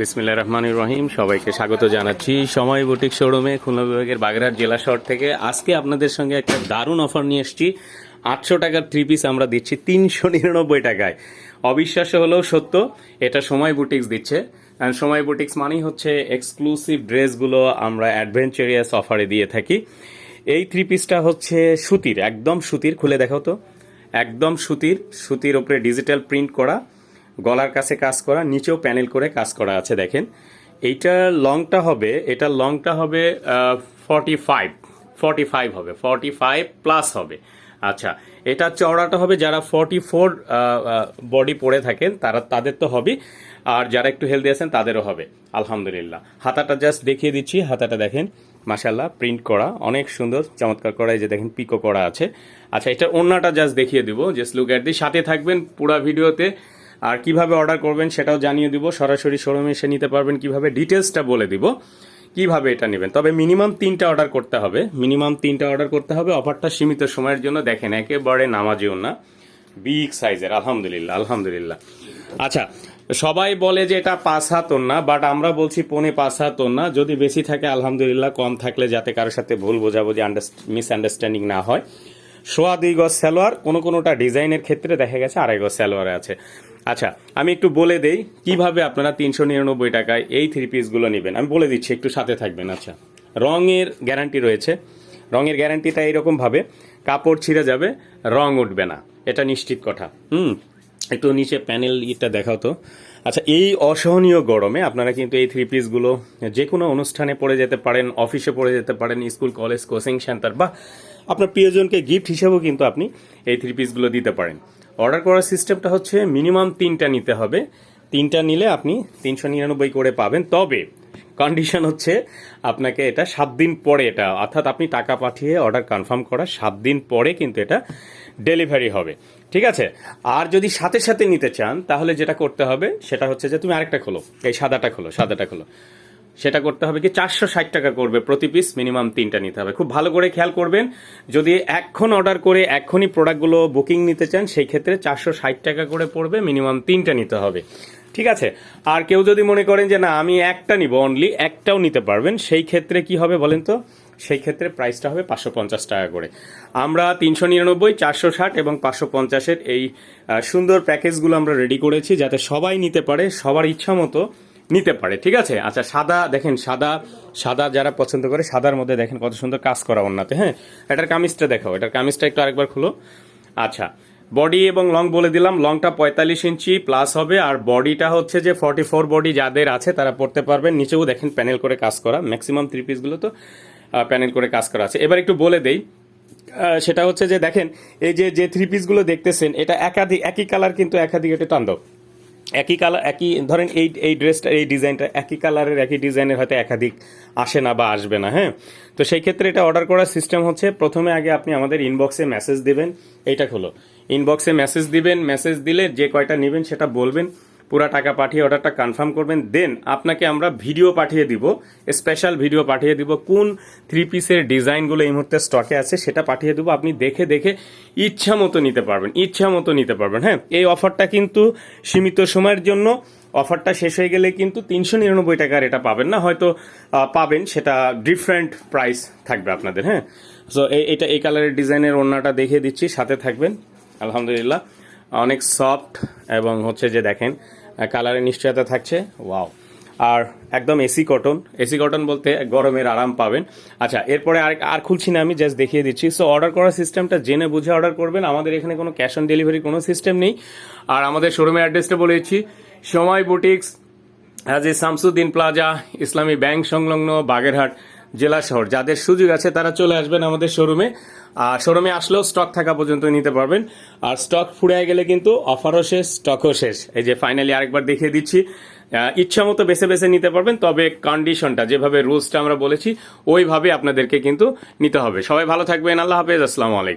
বিসমিল্লাহ রহমানুর রহিম, সবাইকে স্বাগত জানাচ্ছি সময় বুটিক শোরুমে, খুলনা বিভাগের বাগেরহাট জেলা শহর থেকে। আজকে আপনাদের সঙ্গে একটা দারুণ অফার নিয়ে এসেছি। আটশো টাকার থ্রি পিস আমরা দিচ্ছি তিনশো নিরানব্বই টাকায়। অবিশ্বাস্য হলেও সত্য, এটা সময় বুটিক্স দিচ্ছে। সময় বুটিক্স মানেই হচ্ছে এক্সক্লুসিভ ড্রেসগুলো আমরা অ্যাডভেঞ্চারিয়াস অফারে দিয়ে থাকি। এই থ্রি পিসটা হচ্ছে সুতির, একদম সুতির, খুলে দেখাও তো। একদম সুতির সুতির ওপরে ডিজিটাল প্রিন্ট করা। গলার কাছে কাজ করা, নিচেও প্যানেল করে কাজ করা আছে, দেখেন। এইটার লংটা হবে এটার লংটা হবে ফর্টি ফাইভ ফর্টি ফাইভ হবে ফর্টি ফাইভ প্লাস হবে। আচ্ছা এটা চওড়াটা হবে, যারা ফর্টি ফোর বডি পরে থাকেন, তারা, তাদের তো হবে আর যারা একটু হেলদি আছেন, তাদেরও হবে, আলহামদুলিল্লাহ। হাতাটা জাস্ট দেখিয়ে দিচ্ছি, হাতাটা দেখেন মাশাল্লাহ প্রিন্ট করা, অনেক সুন্দর, চমৎকার করা, এই যে দেখেন পিকো করা আছে। আচ্ছা এটা অন্যটা জাস্ট দেখিয়ে দিব জাস্ট লুক অ্যাট দি সাথে থাকবেন পুরা ভিডিওতে। আর কীভাবে অর্ডার করবেন সেটাও জানিয়ে দিব। সরাসরি শোরুমে এসে নিতে পারবেন কীভাবে। ডিটেলসটা বলে দিব কীভাবে এটা নেবেন। তবে মিনিমাম তিনটা অর্ডার করতে হবে। মিনিমাম তিনটা অর্ডার করতে হবে। অফারটা সীমিত সময়ের জন্য দেখেন, একেবারে নামাজিও না। বিগ সাইজের, আলহামদুলিল্লাহ আলহামদুলিল্লাহ। আচ্ছা সবাই বলে যে এটা পাঁচ হাত না বাট আমরা বলছি পনে পাঁচ হাত না যদি বেশি থাকে, আলহামদুলিল্লাহ, কম থাকলে যাতে কারোর সাথে ভুল বোঝাবো বোঝাবুঝি মিসআন্ডারস্ট্যান্ডিং না হয়। সোয়া দুই গজ সালোয়ার, কোনো কোনোটা ডিজাইনের ক্ষেত্রে দেখা গেছে আড়াই গজ সালোয়ারে আছে। আচ্ছা আমি একটু বলে দেই, কীভাবে আপনারা তিনশো নিরানব্বই টাকায় এই থ্রি পিসগুলো নেবেন? আমি বলে দিচ্ছি, একটু সাথে থাকবেন আচ্ছা। রঙের গ্যারান্টি রয়েছে। রঙের গ্যারান্টিটা এইরকম ভাবে কাপড় ছিঁড়ে যাবে, রং উঠবে না। এটা নিশ্চিত কথা। হুম, একটু নিচে প্যানেল ইটা দেখাও তো। আচ্ছা এই অসহনীয় গরমে আপনারা কিন্তু এই থ্রি পিসগুলো যে কোনো অনুষ্ঠানে পড়ে যেতে পারেন অফিসে পড়ে যেতে পারেন, স্কুল কলেজ কোচিং সেন্টার বা আপনার প্রিয়জনকে গিফট হিসেবেও কিন্তু আপনি এই থ্রি পিসগুলো দিতে পারেন। অর্ডার করার সিস্টেমটা হচ্ছে মিনিমাম তিনটা নিতে হবে। তিনটা নিলে আপনি তিনশো নিরানব্বই করে পাবেন। তবে কন্ডিশন হচ্ছে আপনাকে এটা সাত দিন পরে এটা, অর্থাৎ আপনি টাকা পাঠিয়ে অর্ডার কনফার্ম করা সাত দিন পরে কিন্তু এটা ডেলিভারি হবে। ঠিক আছে? আর যদি সাথে সাথে নিতে চান, তাহলে যেটা করতে হবে, সেটা হচ্ছে যে তুমি আরেকটা খোলো। এই সাদাটা খোলো সাদাটা খোলো। সেটা করতে হবে কি চারশো ষাট টাকা করবে প্রতি পিস মিনিমাম তিনটা নিতে হবে। খুব ভালো করে খেয়াল করবেন, যদি এখন অর্ডার করে এখনই প্রোডাক্টগুলো বুকিং নিতে চান, সেই ক্ষেত্রে চারশো ষাট টাকা করে পড়বে মিনিমাম তিনটা নিতে হবে। ঠিক আছে? আর কেউ যদি মনে করেন যে না, আমি একটা নিব অনলি একটাও নিতে পারবেন, সেই ক্ষেত্রে কি হবে বলেন তো? সেই ক্ষেত্রে প্রাইসটা হবে পাঁচশো পঞ্চাশ টাকা করে। আমরা তিনশো নিরানব্বই, চারশো ষাট এবং পাঁচশো পঞ্চাশের এই সুন্দর প্যাকেজগুলো আমরা রেডি করেছি, যাতে সবাই নিতে পারে, সবার ইচ্ছা মতো নিতে পারে, ঠিক আছে? আচ্ছা সাদা, দেখেন, সাদা সাদা যারা পছন্দ করে, সাদার মধ্যে দেখেন কত সুন্দর কাজ করা অন্যতে হ্যাঁ? এটার কামিজটা দেখাও, এটার কামিজটা একটু আরেকবার খুলো। আচ্ছা বডি এবং লং বলে দিলাম, লংটা পঁয়তাল্লিশ ইঞ্চি প্লাস হবে, আর বডিটা হচ্ছে যে ফর্টি ফোর বডি যাদের আছে, তারা পড়তে পারবেন। নিচেও দেখেন প্যানেল করে কাজ করা ম্যাক্সিমাম থ্রি পিসগুলো তো প্যানেল করে কাজ করা আছে। এবার একটু বলে দেই সেটা হচ্ছে যে, দেখেন, এই যে যে থ্রি পিসগুলো দেখতেছেন, এটা একাধিক, একই কালার কিন্তু একাধিক, এটা টান একই কালার একই, ধরেন এই এই ড্রেসটা এই ডিজাইনটা একই কালারের একই ডিজাইনের হয়তো একাধিক আসে না বা আসবে না হ্যাঁ? তো সেই ক্ষেত্রে এটা অর্ডার করার সিস্টেম হচ্ছে, প্রথমে আগে আপনি আমাদের ইনবক্সে মেসেজ দেবেন, এইটা হলো। ইনবক্সে মেসেজ দিবেন মেসেজ দিলে যে কয়টা নেবেন সেটা বলবেন পুরা টাকা পাঠিয়ে অর্ডারটা কনফার্ম করবেন দেন আপনাকে আমরা ভিডিও পাঠিয়ে দিব স্পেশাল ভিডিও পাঠিয়ে দিব, কোন থ্রি পিসের ডিজাইনগুলো এই মুহূর্তে স্টকে আছে সেটা পাঠিয়ে দেবো, আপনি দেখে দেখে ইচ্ছা মতো নিতে পারবেন, ইচ্ছা মতো নিতে পারবেন হ্যাঁ? এই অফারটা কিন্তু সীমিত সময়ের জন্য অফারটা শেষ হয়ে গেলে কিন্তু তিনশো নিরানব্বই টাকার এটা পাবেন না, হয়তো পাবেন, সেটা ডিফারেন্ট প্রাইস থাকবে আপনাদের হ্যাঁ? সো এটা এই কালারের ডিজাইনের ওড়নাটা দেখিয়ে দিচ্ছি, সাথে থাকবেন, আলহামদুলিল্লাহ, অনেক সফট এবং হচ্ছে যে দেখেন কালারের নিশ্চয়তা থাকছে। ওয়াও আর একদম এসি কটন এসি কটন বলতে গরমের আরাম পাবেন। আচ্ছা এরপরে আর আর খুলছি না আমি জাস্ট দেখিয়ে দিচ্ছি। সো অর্ডার করার সিস্টেমটা জেনে বুঝে অর্ডার করবেন। আমাদের এখানে কোনো ক্যাশ অন ডেলিভারি কোনো সিস্টেম নেই। আর আমাদের শোরুমের অ্যাড্রেসটা বলেছি সময় boutiques Haji Shamsuddin plaza Islami bank সংলগ্ন, বাগেরহাট। জেলা শহর। যাদের সুযোগ আছে তারা চলে আসবেন আমাদের শোরুমে আর শোরুমে আসলেও স্টক থাকা পর্যন্ত নিতে পারবেন। আর স্টক ফুরিয়ে গেলে কিন্তু অফারও শেষ স্টকও শেষ। এই যে ফাইনালি আরেকবার দেখিয়ে দিচ্ছি। ইচ্ছা মতো বেছে বেছে নিতে পারবেন, তবে কন্ডিশনটা যেভাবে রুলসটা আমরা বলেছি, ওইভাবে আপনাদেরকে কিন্তু নিতে হবে। সবাই ভালো থাকবেন, আল্লাহ হাফেজ, আসসালামু আলাইকুম।